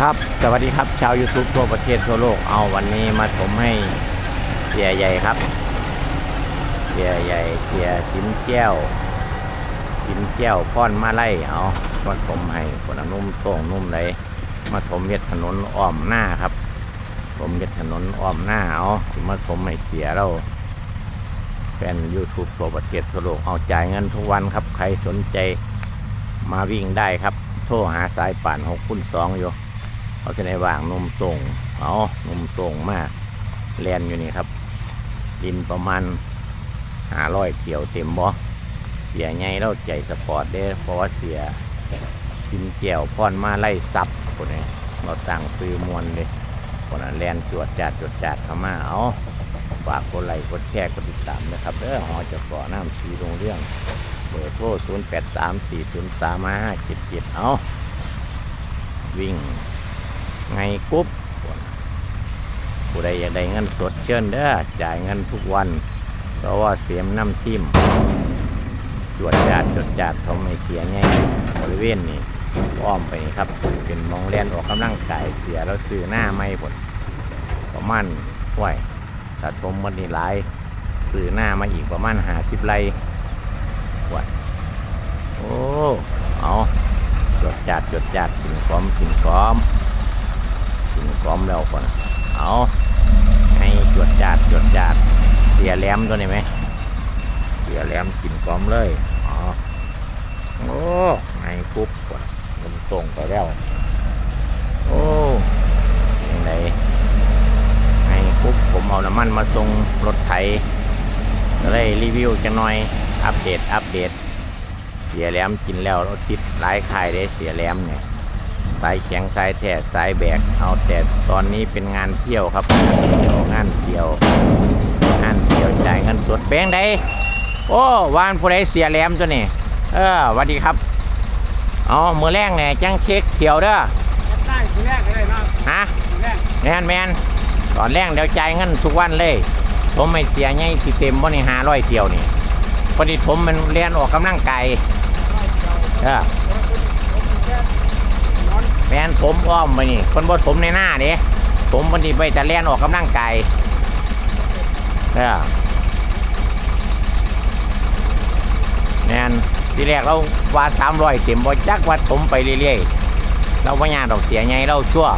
ครับสวัสดีครับชาว YouTube ทั่วประเทศทั่วโลกเอาวันนี้มาชมให้เสียใหญ่ครับ เสียใหญ่เสียสินแก้ว สินแก้วพ่อนมาไล่เอามาชมให้คนนุ่มโต่งนุ่มเลยมาชมเฮ็ดถนนอ้อมหน้าครับ ผมเฮ็ดถนนอ้อมหน้าเอามาชมให้เสียเราแฟน YouTube ทั่วประเทศทั่วโลกเอาจ่ายเงินทุกวันครับ ใครสนใจมาวิ่งได้ครับ โทรหาสายป่านหกคุณสองอยู่ เขาจะได้วางนมตรงเอานมตรงมากแลนอยู่นี่ครับ ดินประมาณหาร้อยเกี่ยวเต็มบ่เสียไงเราใจสปอร์ตเด้เพราะว่าเสียสินเกี่ยวพอนมาไล่ซับคนนี้เราตั้งซื้อมวนเลยคนนั้นแลนจวดจัดจวดจัดเข้ามาเอาฝากกดไลค์กดแชร์กดติดตามนะครับเด้อหอจะก่อน้ำสีลงเรื่องเบอร์โทร0 8 3 4 0 3 5 7 7 เอาวิ่ง ไงกุ๊บผู้ใดอยากได้เงินสดเชิญเด้อจ่ายเงินทุกวัน เพราะว่าเสียมน้ำทิ่มจวดจาดจดจาดเขาไม่เสียไงบริเวณนี้อ้อมไปนี่ครับ เป็นมองเลียนออกกำลังกายเสียแล้วซื้อหน้าไม่ผลประมาณไหวถ้าทมมันนี่หลายซื้อหน้ามาอีกประมาณหาสิบไร่ไหวโอ้ เอาจดจาดจดจาดกินพร้อมกินพร้อม ถึงพร้อมแล้วก่อน เอาให้จวดจาดจวดจาดเสียแหลมตัวนี้ไหมเสียแหลมกินพร้อมเลยอ๋อโอ้ให้ปุ๊บก่อนมันส่งไปแล้ว โอ้ยังไงให้ปุ๊บผมเอาน้ำมันมาส่งรถไถเลยรีวิวจังหน่อยอัปเดตอัปเดตเสียแหลมกินแล้วรถติดหลายคายเลยเสียแหลมเนี่ย สายแข็งสายแท้สายแบกเอาแต่ตอนนี้เป็นงานเที่ยวครับงานเที่ยวงานเที่ยวงานเที่ยวจ่ายเงินสดแปลงใดโอ้วานผู้ใดเสียแหลมตัวนี้เออสวัสดีครับเอามือแรงเนี่ยจังเช็คเที่ยวเด้อได้ทีแรกก็ได้เนาะฮะทีแรกแมนแมนตอนแรกเดี๋ยวจ่ายเงินทุกวันเลยผมไม่เสียไงที่เต็มบ่นี่หาร้อยเที่ยวนี่พอดีผมมันเรียนออกกำลังกายเออแม่ นผมอ้อมไปนี่คนบ่ผมในหน้าเด้ผมวันนี้ไปแต่เล่นออกกำลังกายเออแม่นทีแรกเราว่าสามร้อยเต็มบ่จักวัดผมไปเรื่อยๆ เราว่ายากดอกเสียไงเราชั่ว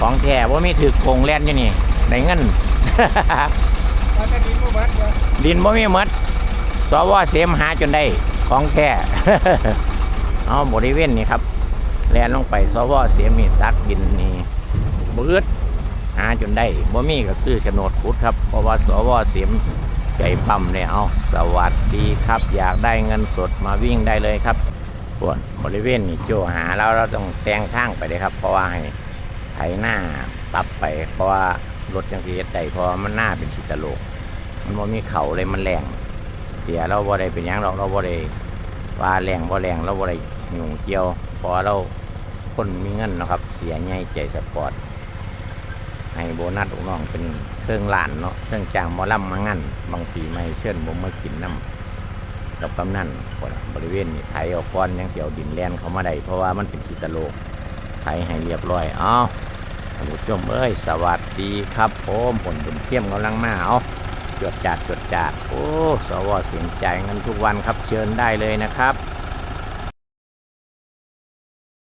ของแท้ว่ามีถือโกงแล่นอยู่นี่ได้เงินเราจะดีผู้เบิร์ดเบิร์ดดินบ่มีหมดสวเสียมหาจนได้ของแท้เอาบริเวณนี้ครับ แลนลงไปสวเสียมีตักดินนี่เบืดหาจนได้บ่มีก็ซื้อโฉนดขุดครับ เพราะว่าสวเสียมใจปั๊มเนี่ยเอาสวัสดีครับ อยากได้เงินสดมาวิ่งได้เลยครับปวดบริเวณนี่โจหาแล้วเราต้องแต่งทางไปเลยครับ เพราะว่าให้ไถหน้าปรับไป เพราะว่ารถจังเสีได้เพราะมันหน้าเป็นชิตะโลก มันบ่มีเขาเลยมันแรงเสียเราบ่ได้เป็นยังเราเราบ่ได้ว่าแรงบ่แรงเราบ่ได้หยุ่งเกี่ยวเพราะว่าเรา คนมีเงินนะครับ เสียใหญ่ใจสปอร์ตให้โบนัสลูกน้องเป็นเครื่องล้านเนาะเครื่องจ้างมอลำมางั้นบางปีไม่เชิญผมมากินน้ำกับกำนันคนน่ะบริเวณนี้ไถเอาก้อนยังเสียวดินแลนเขามาได้เพราะว่ามันเป็นขีตะโลกไถให้เรียบร้อยเอาท่านผู้ชมเอ้ยสวัสดีครับผมผลบุญเทียมกำลังมาเอาจดจัดจดจัดโอ้สวเสียงจ่ายเงินทุกวันครับเชิญได้เลยนะครับ